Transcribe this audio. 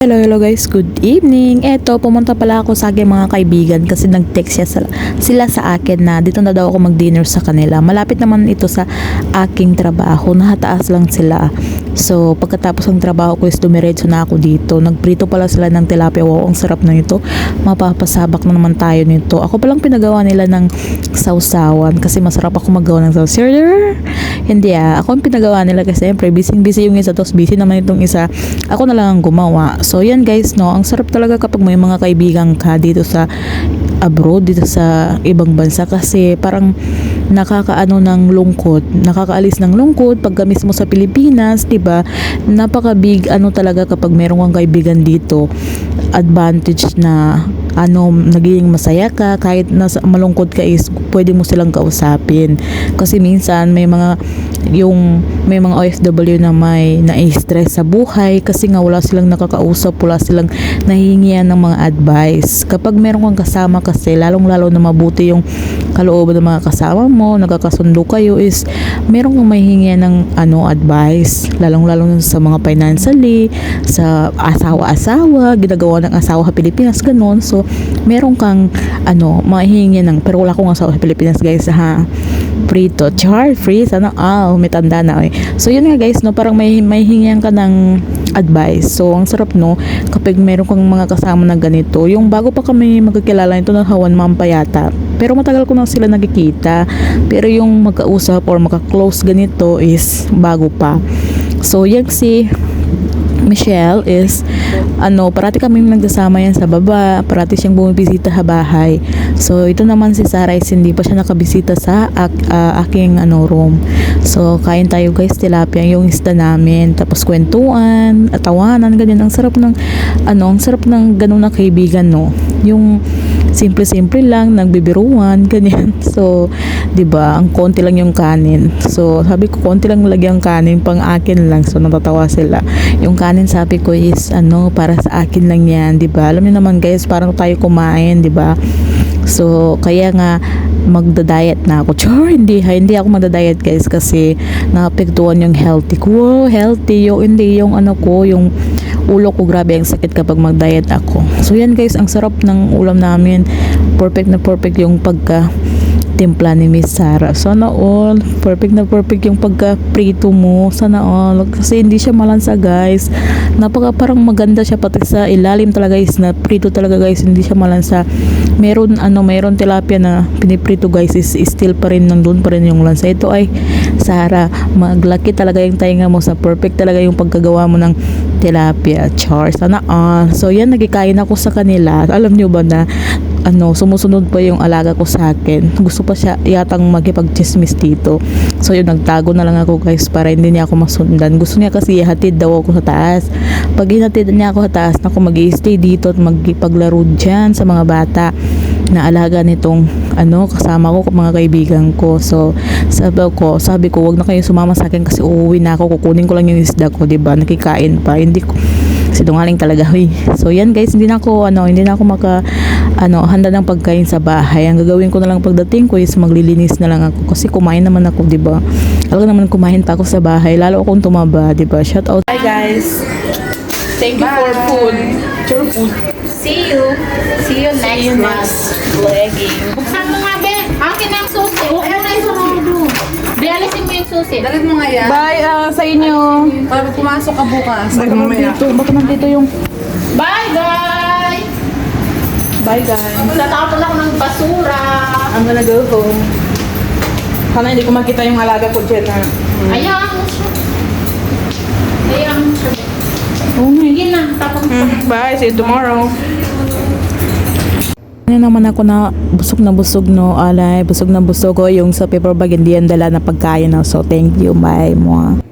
Hello, hello guys. Good evening. Eto, pumunta pala ako sa aking mga kaibigan kasi nag-text siya sa, sila sa akin na dito na daw ako mag-dinner sa kanila. Malapit naman ito sa aking trabaho. Nakataas lang sila. So, pagkatapos ng trabaho ko is dumiretso na ako dito. Nagprito pala sila ng tilapia. Wow, ang sarap na ito. Mapapasabak na naman tayo nito. Ako palang pinagawa nila ng sausawan kasi masarap ako magawa ng sausawan. Hindi ah. Ako ang pinagawa nila kasi siyempre busy-busy yung isa tapos busy naman itong isa. Ako na lang ang gumawa. So yan guys no, ang sarap talaga kapag may mga kaibigan ka dito sa abroad, dito sa ibang bansa. Kasi parang nakakaano ng lungkot, nakakaalis ng lungkot pagka mismo sa Pilipinas, 'di ba? Napaka big ano talaga kapag meron kang kaibigan dito, advantage na ano nagiging masaya ka kahit nasa malungkot ka is pwede mo silang kausapin. Kasi minsan may mga yung may mga OFW na may na-stress sa buhay kasi nga wala silang nakakausap wala silang nahihingian ng mga advice. Kapag meron kang kasama kasi lalong lalo na mabuti yung kalooban ng mga kasama mo nagkakasundo kayo is meron kang mahihingian ng ano advice. Lalong lalo na sa mga financially sa asawa-asawa ginagawa ng asawa sa Pilipinas ganun. So meron kang ano mahihingi ng pero wala akong asawa sa Pilipinas guys ha free to char free sana ah may tanda na eh so yun nga guys no parang may may hingian ka ng advice. So ang sarap no kapag meron kang mga kasama na ganito yung bago pa kami magkakilala ito na hawan mampayata pero matagal ko na sila nagkikita pero yung magkausap or magka-close ganito is bago pa. So yan si Michelle is ano, parati kami nagsasama yan sa baba, parati siyang bumibisita sa bahay. So, ito naman si Sarah is hindi pa siya nakabisita sa ak- ah, aking ano, room. So, kain tayo guys, tilapia yung isda namin, tapos kwentuhan, tawanan, ganyan. Ang sarap ng, ano, ang sarap ng ganun na kaibigan, no? Yung simple-simple lang, nagbibiruan, ganyan. So, 'di ba? Ang konti lang yung kanin. So, sabi ko konti lang lagyan kanin pang akin lang. So, natatawa sila. Yung kanin sabi ko is ano, para sa akin lang 'yan, 'di ba? Alam niyo naman guys, parang tayo kumain, 'di ba? So, kaya nga magda-diet na ako. Char, hindi ha, hindi ako magda-diet guys kasi naapektuhan yung healthy ko. Healthy yung hindi yung ano ko, yung ulo ko grabe ang sakit kapag mag-diet ako. So yan guys, ang sarap ng ulam namin. Perfect na perfect yung pagka timpla ni Miss Sarah. Sana all. Perfect na perfect yung pagka-prito mo. Sana all. Kasi hindi siya malansa guys. Napaka parang maganda siya pati sa ilalim talaga guys na prito talaga guys. Hindi siya malansa. Meron ano, meron tilapia na piniprito guys is, still pa rin nandun pa rin yung lansa. Ito ay Sarah, maglaki talaga yung tainga mo sa perfect talaga yung pagkagawa mo ng tilapia char. Sana all. So yan, nagkikain ako sa kanila. Alam nyo ba na ano, sumusunod pa yung alaga ko sa akin. Gusto pa siya yatang magkipag-chismis dito. So yun, nagtago na lang ako guys para hindi niya ako masundan. Gusto niya kasi ihatid daw ako sa taas. Pag ihatid niya ako sa taas, ako mag stay dito at magpaglaro dyan sa mga bata na alaga nitong ano kasama ko mga kaibigan ko so sabi ko sabi ko wag na kayo sumama sa akin kasi uuwi na ako kukunin ko lang yung isda ko 'di ba nakikain pa hindi ko sinungaling talaga huy. So yan guys, hindi na ako ano, hindi na ako maka ano, handa ng pagkain sa bahay. Ang gagawin ko na lang pagdating ko is maglilinis na lang ako kasi kumain naman ako, 'di ba? Talaga naman kumain pa ako sa bahay, lalo akong tumaba, 'di ba? Shout out. Hi guys. Thank you for food. Your food. See you. See you next month. vlogging. Buksan mo nga, be. Akin ang susi. Huwag mo na yung sumunod. Be, alisin mo yung susi. Dalit mo nga yan. Bye ah, sa inyo. Para pumasok ka bukas. Baka nandito, baka nandito yung Bye, guys! Bye guys. Magtatapon ako ng basura. I'm gonna go home. Sana hindi ko makita yung alaga ko dyan ha. Ayaw mo siya. Ayaw mo siya. Oh Sige na, tapon ko. Bye, see you tomorrow. Ano naman ako na busog na busog no, alay, busog na busog ko yung sa paper bag hindi yan dala na pagkain no. So thank you, bye mo.